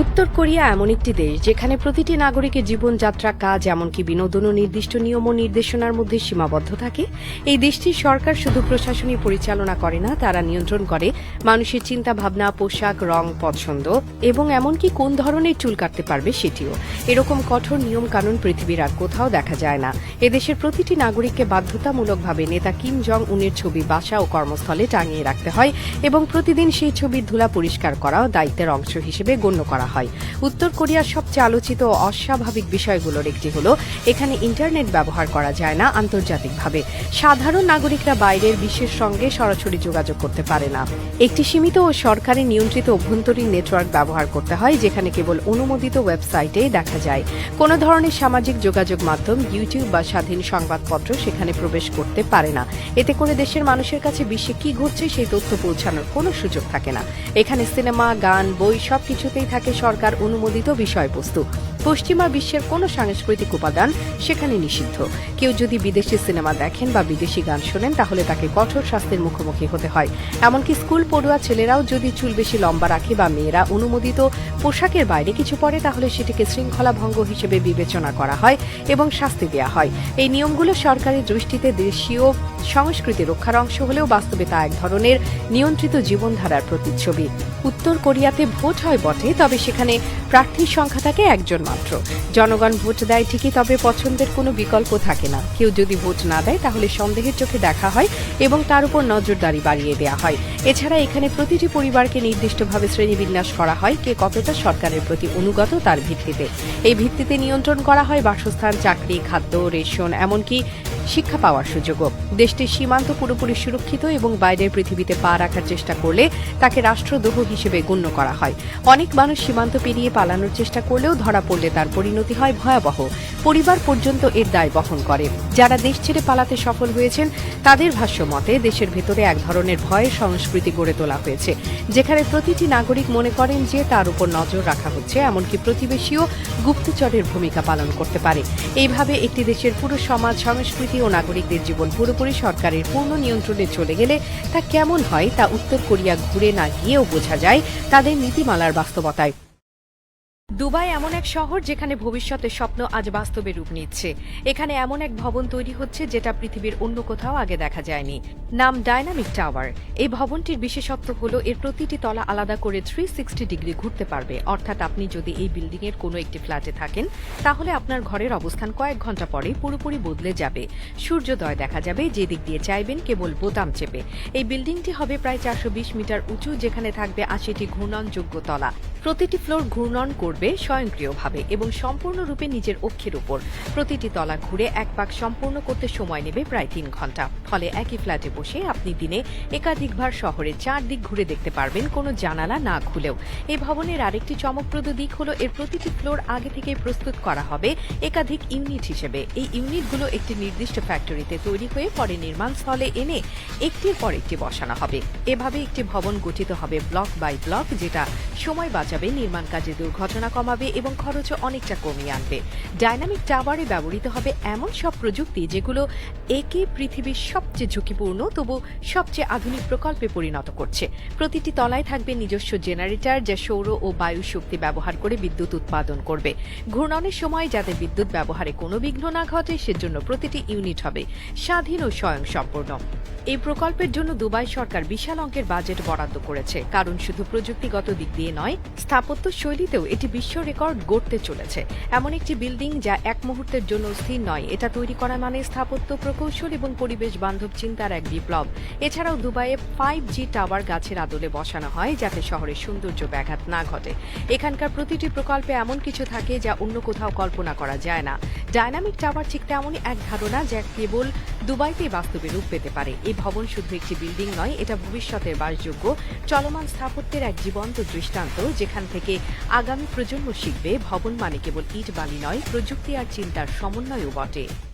উত্তর কোরিয়া এমন একটি দেশ যেখানে প্রতিটি নাগরিকের জীবনযাত্রা, কাজ, এমনকি বিনোদন ও নির্দিষ্ট নিয়ম ও নির্দেশনার মধ্যে সীমাবদ্ধ থাকে। এই দেশটির সরকার শুধু প্রশাসনিক পরিচালনা করে না, তারা নিয়ন্ত্রণ করে মানুষের চিন্তা ভাবনা পোশাক, রং, পছন্দ এবং এমনকি কোন ধরনের চুল কাটতে পারবে সেটিও। এরকম কঠোর নিয়ম কানুন পৃথিবীর আর কোথাও দেখা যায় না। এদেশের প্রতিটি নাগরিককে বাধ্যতামূলকভাবে নেতা কিম জং উনের ছবি বাসা ও কর্মস্থলে টাঙিয়ে রাখতে হয় এবং প্রতিদিন সেই ছবির ধুলা পরিষ্কার করাও দায়িত্বের অংশ হিসেবে গণ্য করা হয়। উত্তর কোরিয়ার সবচেয়ে আলোচিত অস্বাভাবিক বিষয়গুলোর একটি হল, এখানে ইন্টারনেট ব্যবহার করা যায় না আন্তর্জাতিকভাবে। সাধারণ নাগরিকরা বাইরের বিশ্বের সঙ্গে সরাসরি যোগাযোগ করতে পারে না। একটি সীমিত ও সরকারি নিয়ন্ত্রিত অভ্যন্তরীণ নেটওয়ার্ক ব্যবহার করতে হয়, যেখানে কেবল অনুমোদিত ওয়েবসাইটেই দেখা যায়। কোনো ধরনের সামাজিক যোগাযোগ মাধ্যম, ইউটিউব বা স্বাধীন সংবাদপত্র সেখানে প্রবেশ করতে পারে না। এতে করে দেশের মানুষের কাছে বিশ্বে কি ঘটছে সেই তথ্য পৌঁছানোর কোনো সুযোগ থাকে না। এখানে সিনেমা, গান, বই সবকিছুতেই থাকে সরকার অনুমোদিত বিষয়বস্তু। পশ্চিমা বিশ্বের কোনো সাংস্কৃতিক উপাদান সেখানে নিষিদ্ধ। কেউ যদি বিদেশি সিনেমা দেখেন বা বিদেশি গান শোনেন, তাহলে তাকে কঠোর শাস্তির মুখোমুখি হতে হয়। এমনকি স্কুল পড়ুয়া ছেলেরাও যদি চুল বেশি লম্বা রাখে বা মেয়েরা অনুমোদিত পোশাকের বাইরে কিছু পরে, তাহলে সেটিকে শৃঙ্খলা ভঙ্গ হিসেবে বিবেচনা করা হয় এবং শাস্তি দেওয়া হয়। এই নিয়মগুলো সরকারের দৃষ্টিতে দেশীয় সংস্কৃতি রক্ষার অংশ হলেও বাস্তবে তা এক ধরনের নিয়ন্ত্রিত জীবনধারার প্রতিচ্ছবি। উত্তর কোরিয়াতে ভোট হয় বটে, তবে সেখানে প্রার্থীর সংখ্যা থাকে একজন মাত্র। জনগণ ভোট দেয় ঠিকই, তবে পছন্দের কোনো বিকল্প থাকে না। কেউ যদি ভোট না দেয়, তাহলে সন্দেহের চোখে দেখা হয় এবং তার উপর নজরদারি বাড়িয়ে দেওয়া হয়। এছাড়া এখানে প্রতিটি পরিবারকে নির্দিষ্টভাবে শ্রেণীবিন্যাস করা হয়, কে কতটা সরকারের প্রতি অনুগত তার ভিত্তিতে। এই ভিত্তিতে নিয়ন্ত্রণ করা হয় বাসস্থান, চাকরি, খাদ্য, রেশন, এমনকি শিক্ষা পাওয়ার সুযোগও। দেশটির সীমান্ত পুরোপুরি সুরক্ষিত এবং বাইরের পৃথিবীতে পা রাখার চেষ্টা করলে তাকে রাষ্ট্রদ্রোহ হিসেবে গণ্য করা হয়। অনেক মানুষ সীমান্ত পেরিয়ে পালানোর চেষ্টা করলেও ধরা পড়লে তার পরিণতি হয় ভয়াবহ। পরিবার পর্যন্ত এর দায় বহন করে। যারা দেশ ছেড়ে পালাতে সফল হয়েছেন, তাদের ভাষ্য মতে দেশের ভেতরে এক ধরনের ভয়ের সংস্কৃতি গড়ে তোলা হয়েছে, যেখানে প্রতিটি নাগরিক মনে করেন যে তার উপর নজর রাখা হচ্ছে, এমনকি প্রতিবেশীও গুপ্তচরের ভূমিকা পালন করতে পারে। এইভাবে একটি দেশের পুরো সমাজ, সংস্কৃতি ও নাগরিকদের জীবন পুরোপুরি সরকারের পূর্ণ নিয়ন্ত্রণে চলে গেলে তা কেমন হয় তা উত্তর কোরিয়া ঘুরে না গিয়েও বোঝা যায় তাদের নীতিমালার বাস্তবতায়। দুবাই এমন এক শহর যেখানে ভবিষ্যতের স্বপ্ন আজ বাস্তবে রূপ নিচ্ছে। এখানে এমন এক ভবন তৈরি হচ্ছে যেটা পৃথিবীর অন্য কোথাও আগে দেখা যায়নি। নাম ডায়নামিক টাওয়ার। এই ভবনটির বিশেষত্ব হলো এর প্রতিটি তলা আলাদা করে থ্রি সিক্সটি ডিগ্রি ঘুরতে পারবে। অর্থাৎ আপনি যদি এই বিল্ডিং এর কোনো একটি ফ্ল্যাটে থাকেন, তাহলে আপনার ঘরের অবস্থান কয়েক ঘণ্টা পরে পুরোপুরি বদলে যাবে। সূর্যোদয় দেখা যাবে, যে দিক দিয়ে চাইবেন কেবল বোতাম চেপে। এই বিল্ডিংটি হবে প্রায় চারশো বিশ মিটার উঁচু, যেখানে থাকবে আশিটি ঘূর্ণনযোগ্য তলা। প্রতিটি ফ্লোর ঘূর্ণন করবে। স্বয়ংক্রিয়ভাবে এবং সম্পূর্ণরূপে নিজের অক্ষের উপর। প্রতিটি তলা ঘুরে এক পাক সম্পূর্ণ করতে সময় নেবে প্রায় তিন ঘণ্টা। ফলে একই ফ্ল্যাটে বসে আপনি দিনে একাধিকবার শহরে চার দিক ঘুরে দেখতে পারবেন কোনো জানালা না খুলেও। এই ভবনের আরেকটি চমকপ্রদ দিক হলো, এর প্রতিটি ফ্লোর আগে থেকে প্রস্তুত করা হবে একাধিক ইউনিট হিসেবে। এই ইউনিটগুলো একটি নির্দিষ্ট ফ্যাক্টরিতে তৈরি হয়ে পরে নির্মাণ স্থলে এনে একটির পর একটি বসানো হবে। এভাবে একটি ভবন গঠিত হবে ব্লক বাই ব্লক, যেটা সময় বাঁচাবে নির্মাণ কাজে দুর্ঘটনা কমাবে এবং খরচও অনেকটা কমিয়ে আনবে। ডাইনামিক টাওয়ারে ব্যবহৃত হবে এমন সব প্রযুক্তি যেগুলো একে পৃথিবীর সবচেয়ে ঝুঁকিপূর্ণ, তবু সবচেয়ে আধুনিক প্রকল্পে পরিণত করছে। প্রতিটি তলায় থাকবে নিজস্ব জেনারেটর যা সৌর ও বায়ু শক্তি ব্যবহার করে বিদ্যুৎ উৎপাদন করবে। ঘূর্ণনের সময় যাতে বিদ্যুৎ ব্যবহারে কোনো বিঘ্ন না ঘটে, সেজন্য প্রতিটি ইউনিট হবে স্বাধীন ও স্বয়ংসম্পূর্ণ। এই প্রকল্পের জন্য দুবাই সরকার বিশাল অঙ্কের বাজেট বরাদ্দ করেছে। কারণ শুধু প্রযুক্তিগত দিক দিয়ে নয়, স্থাপত্য শৈলীতেও এটি বিশ্ব রেকর্ড গড়তে চলেছে। এমন একটি বিল্ডিং যা এক মুহূর্তের জন্য স্থির নয়। এটা তৈরি করা মানে স্থাপত্য, প্রকৌশল এবং পরিবেশ বান্ধব চিন্তার এক বিপ্লব। এছাড়াও দুবাইয়ে ফাইভ জি টাওয়ার গাছের আদলে বসানো হয়, যাতে শহরের সৌন্দর্য ব্যাঘাত না ঘটে। এখানকার প্রতিটি প্রকল্পে এমন কিছু থাকে যা অন্য কোথাও কল্পনা করা যায় না। ডায়নামিক টাওয়ার ঠিক তেমনই এক ধারণা যা কেবল দুবাইতে বাস্তবে রূপ পেতে পারে। এই ভবন শুধু একটি বিল্ডিং নয়, এটা ভবিষ্যতের বাসযোগ্য, চলমান স্থাপত্যের এক জীবন্ত দৃষ্টান্ত, যেখান থেকে আগামী প্রজন্ম শিখবে। ভবন মানে কেবল ইট বালি নয়, প্রযুক্তি আর চিন্তার সমন্বয়ও বটে।